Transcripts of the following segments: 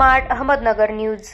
Smart Ahmednagar news.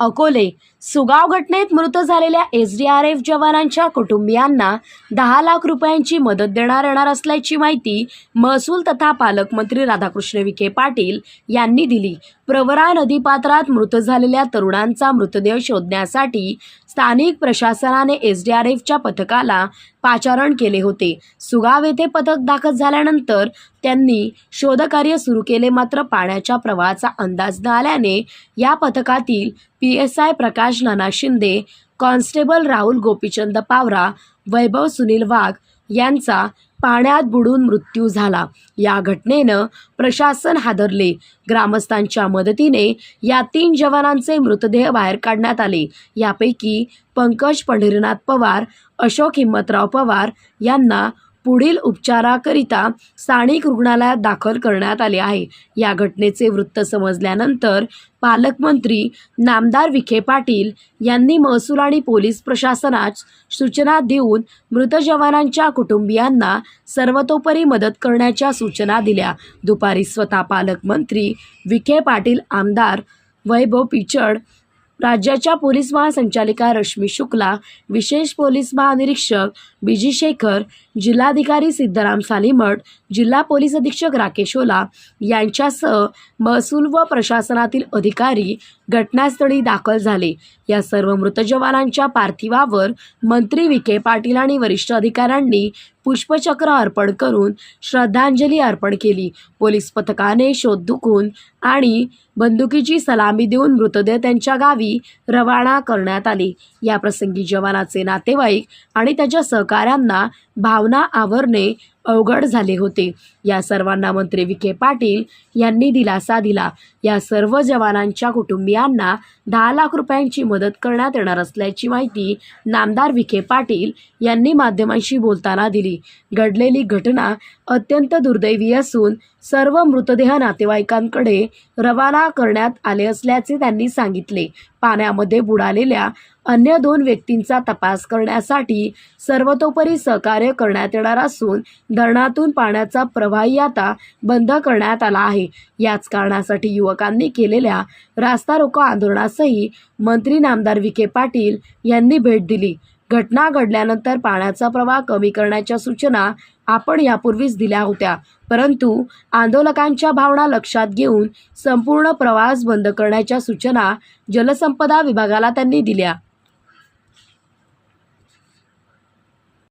Akole Sugav घटनेत मृत झालेल्या एस डी आर एफ जवानांच्या कुटुंबियांना दहा लाख रुपयांची मदत देणार येणार असल्याची माहिती महसूल तथा पालकमंत्री राधाकृष्ण विखे पाटील यांनी दिली. प्रवरा नदीपात्रात मृत झालेल्या तरुणांचा मृतदेह शोधण्यासाठी स्थानिक प्रशासनाने एस डी आर एफच्या पथकाला पाचारण केले होते. सुगाव येथे पथक दाखल झाल्यानंतर त्यांनी शोधकार्य सुरू केले मात्र पाण्याच्या प्रवाहाचा अंदाज न आल्याने या पथकातील P S I Prakash Nana Shinde constable Rahul Gopichand Pawara Vaibhav Sunil Wagh यांचा पाण्यात बुडून मृत्यू झाला. या घटनेनं प्रशासन हादरले. ग्रामस्थांच्या मदतीने या तीन जवानांचे मृतदेह बाहेर काढण्यात आले. यापैकी पंकज पंढरीनाथ पवार अशोक हिम्मतराव पवार यांना पुढील उपचाराकरिता स्थानिक रुग्णालयात दाखल करण्यात आले आहे. या घटनेचे वृत्त समजल्यानंतर पालकमंत्री नामदार विखे पाटील यांनी महसूल आणि पोलीस प्रशासनास सूचना देऊन मृत जवानांच्या कुटुंबियांना सर्वतोपरी मदत करण्याच्या सूचना दिल्या. दुपारी स्वतः पालकमंत्री विखे पाटील आमदार वैभव पिचड राज्याच्या पोलीस महासंचालिका रश्मी शुक्ला विशेष पोलीस महानिरीक्षक बीजी शेखर जिल्हाधिकारी सिद्धराम सालीमठ जिल्हा पोलीस अधीक्षक राकेश ओला यांच्यासह महसूल व प्रशासनातील अधिकारी घटनास्थळी दाखल झाले. या सर्व मृत जवानांच्या पार्थिवावर मंत्री विखे पाटील आणि वरिष्ठ अधिकाऱ्यांनी पुष्पचक्र अर्पण करून श्रद्धांजली अर्पण केली. पोलीस पथकाने शोध दुखून आणि बंदुकीची सलामी देऊन मृतदेह त्यांच्या गावी रवाना करण्यात आले. याप्रसंगी जवानाचे नातेवाईक आणि त्याच्या सहकाऱ्यांना भावना आवरणे अवघड झाले होते. या सर्वांना मंत्री विखे पाटील यांनी दिलासा दिला. या सर्व जवानांच्या कुटुंबियांना दहा लाख रुपयांची मदत करण्यात येणार असल्याची माहिती नामदार विखे पाटील यांनी माध्यमांशी बोलताना दिली. घडलेली घटना अत्यंत दुर्दैवी असून सर्व मृतदेह नातेवाईकांकडे रवाना करण्यात आले असल्याचे त्यांनी सांगितले. पाण्यामध्ये बुडालेल्या अन्य दोन व्यक्तींचा तपास करण्यासाठी सर्वतोपरी सहकार्य करण्यात येणार असून धरणातून पाण्याचा प्रवाही आता बंद करण्यात आला आहे. याच कारणासाठी युवकांनी केलेल्या रास्ता रोको आंदोलनासही मंत्री नामदार विखे पाटील यांनी भेट दिली. घटना घडल्यानंतर पाण्याचा प्रवाह कमी करण्याच्या सूचना आपण यापूर्वीच दिल्या होत्या. परंतु आंदोलकांच्या भावना लक्षात घेऊन संपूर्ण प्रवास बंद करण्याच्या सूचना जलसंपदा विभागाला त्यांनी दिल्या.